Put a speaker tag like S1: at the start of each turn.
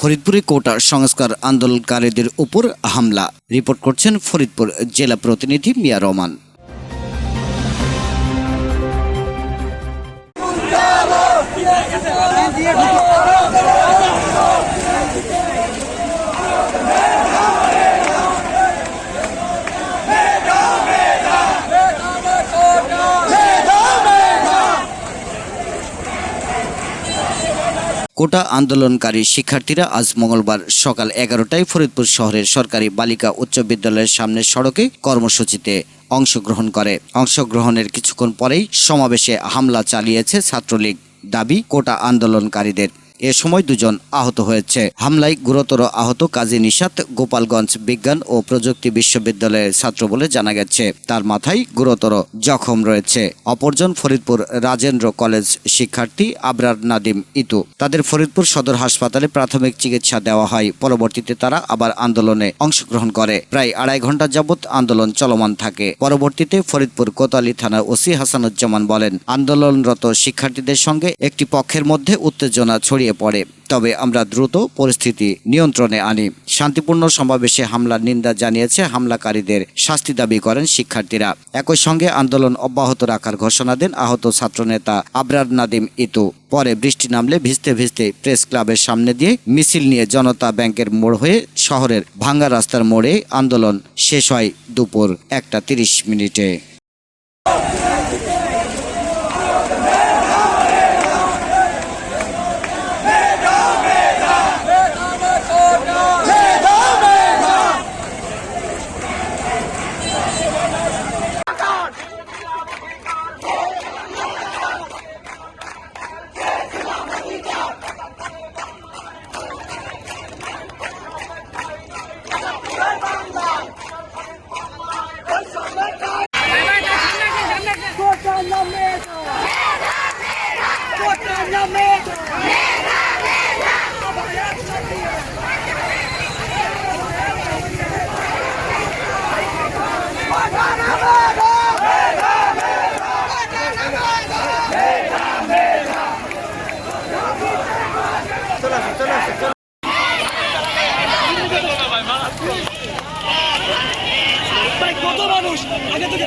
S1: ফরিদপুরে কোটা সংস্কার আন্দোলনকারীদের উপর হামলা। রিপোর্ট করছেন ফরিদপুর জেলা প্রতিনিধি মিয়া রহমান। কোটা আন্দোলনকারী শিক্ষার্থীরা আজ মঙ্গলবার সকাল এগারোটায় ফরিদপুর শহরের সরকারি বালিকা উচ্চ বিদ্যালয়ের সামনের সড়কে কর্মসূচিতে অংশগ্রহণ করে। অংশগ্রহণের কিছুক্ষণ পরেই সমাবেশে হামলা চালিয়েছে ছাত্রলীগ দাবি কোটা আন্দোলনকারীদের। এ সময় দুজন আহত হয়েছে। হামলায় গুরুতর আহত কাজী নিশাত গোপালগঞ্জ বিজ্ঞান ও প্রযুক্তি বিশ্ববিদ্যালয়ের ছাত্র বলে জানা গেছে। তার মাথায় গুরুতর জখম রয়েছে। অপরজন ফরিদপুর রাজেন্দ্র কলেজ শিক্ষার্থী আবরার নাদিম ইতু। তাদের ফরিদপুর সদর হাসপাতালে প্রাথমিক চিকিৎসা দেওয়া হয়। পরবর্তীতে তারা আবার আন্দোলনে অংশগ্রহণ করে। প্রায় আড়াই ঘণ্টা যাবৎ আন্দোলন চলমান থাকে। পরবর্তীতে ফরিদপুর কোতালি থানার ওসি হাসানুজ্জামান বলেন, আন্দোলনরত শিক্ষার্থীদের সঙ্গে একটি পক্ষের মধ্যে উত্তেজনা ছড়িয়ে পড়ে। তবে আমরা দ্রুত পরিস্থিতি নিয়ন্ত্রণে আনি। শান্তিপূর্ণ সমাবেশে হামলার নিন্দা জানিয়েছে হামলাকারীদের শাস্তি দাবি করেন শিক্ষার্থীরা। একই সঙ্গে আন্দোলন অব্যাহত রাখার ঘোষণা দেন আহত ছাত্রনেতা আবরার নাদিম ইতু। পরে বৃষ্টি নামলে ভিজতে ভিজতে প্রেস ক্লাবের সামনে দিয়ে মিছিল নিয়ে জনতা ব্যাংকের মোড় হয়ে শহরের ভাঙ্গা রাস্তার মোড়ে আন্দোলন শেষ হয় দুপুর একটা তিরিশ মিনিটে।
S2: কত মানুষ? আগে থেকে